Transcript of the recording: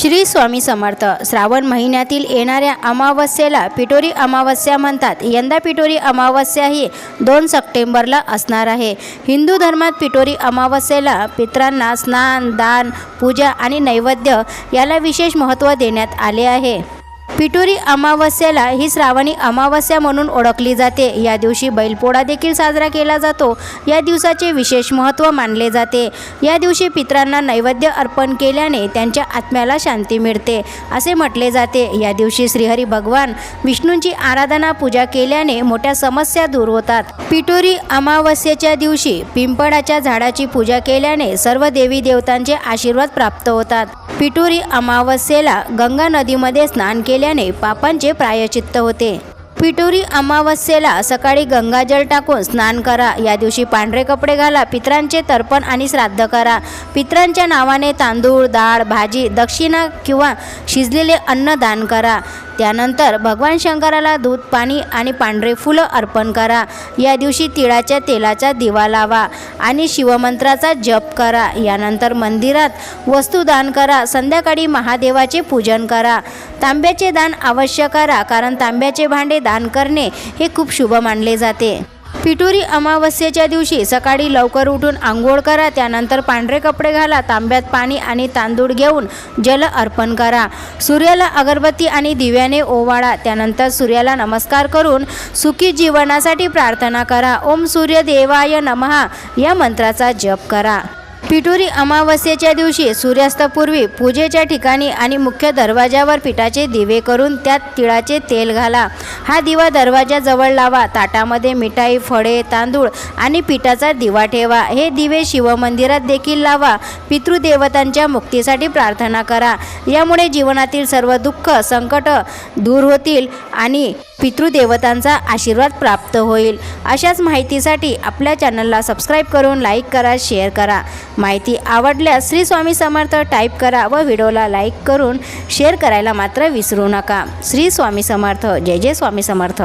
श्री स्वामी समर्थ. श्रावण महिन्यातील येणाऱ्या अमावस्येला पिटोरी अमावस्या म्हणतात. यंदा पिटोरी अमावस्या ही दोन सप्टेंबरला असणार आहे. हिंदू धर्मात पिटोरी अमावस्येला पित्रांना स्नान दान पूजा आणि नैवेद्य याला विशेष महत्त्व देण्यात आले आहे. पिटोरी अमावस्येला ही श्रावणी अमावस्या म्हणून ओळखली जाते. या दिवशी बैलपोळा देखील साजरा केला जातो. या दिवसाचे विशेष महत्त्व मानले जाते. या दिवशी पित्रांना नैवेद्य अर्पण केल्याने त्यांच्या आत्म्याला शांती मिळते असे म्हटले जाते. या दिवशी श्रीहरी भगवान विष्णूंची आराधना पूजा केल्याने मोठ्या समस्या दूर होतात. पिटोरी अमावस्येच्या दिवशी पिंपळाच्या झाडाची पूजा केल्याने सर्व देवी देवतांचे आशीर्वाद प्राप्त होतात. पिटोरी अमावस्येला गंगा नदीमध्ये स्नान केल्याने पापांचे प्रायचित्त होते. पिटोरी अमावस्येला सकाळी गंगाजल टाकून स्नान करा. या दिवशी पांढरे कपडे घाला. पित्रांचे तर्पण आणि श्राद्ध करा. पित्रांच्या नावाने तांदूळ डाळ भाजी दक्षिणा किंवा शिजलेले अन्न दान करा. त्यानंतर भगवान शंकराला दूध पाणी आणि पांढरे फुलं अर्पण करा. या दिवशी तिळाच्या तेलाचा दिवा लावा आणि शिवमंत्राचा जप करा. यानंतर मंदिरात वस्तू दान करा. संध्याकाळी महादेवाचे पूजन करा. तांब्याचे दान अवश्य करा कारण तांब्याचे भांडे दान करणे हे खूप शुभ मानले जाते. पिटुरी अमावस्येच्या दिवशी सकाळी लवकर उठून आंघोळ करा त्यानंतर पांढरे कपडे घाला तांब्यात पाणी आणि तांदूळ घेऊन जल अर्पण करा. सूर्याला अगरबत्ती आणि दिव्याने ओवाळा त्यानंतर सूर्याला नमस्कार करून सुखी जीवनासाठी प्रार्थना करा. ओम सूर्य देवाय नमहा या मंत्राचा जप करा. पिठुरी अमावस्येच्या दिवशी सूर्यास्तापूर्वी पूजेच्या ठिकाणी आणि मुख्य दरवाजावर पिठाचे दिवे करून त्यात तिळाचे तेल घाला. हा दिवा दरवाजाजवळ लावा. ताटामध्ये मिठाई फळे तांदूळ आणि पिठाचा दिवा ठेवा. हे दिवे शिवमंदिरात देखील लावा. पितृदेवतांच्या मुक्तीसाठी प्रार्थना करा. यामुळे जीवनातील सर्व दुःख संकट दूर होतील आणि पितृदेवतांचा आशीर्वाद प्राप्त होईल. अशाच माहितीसाठी आपल्या चॅनलला सबस्क्राईब करून लाईक करा शेअर करा. माहिती आवडल्यास श्री स्वामी समर्थ टाईप करा व व्हिडिओला लाईक करून शेअर करायला मात्र विसरू नका. श्री स्वामी समर्थ. जय जय स्वामी समर्थ.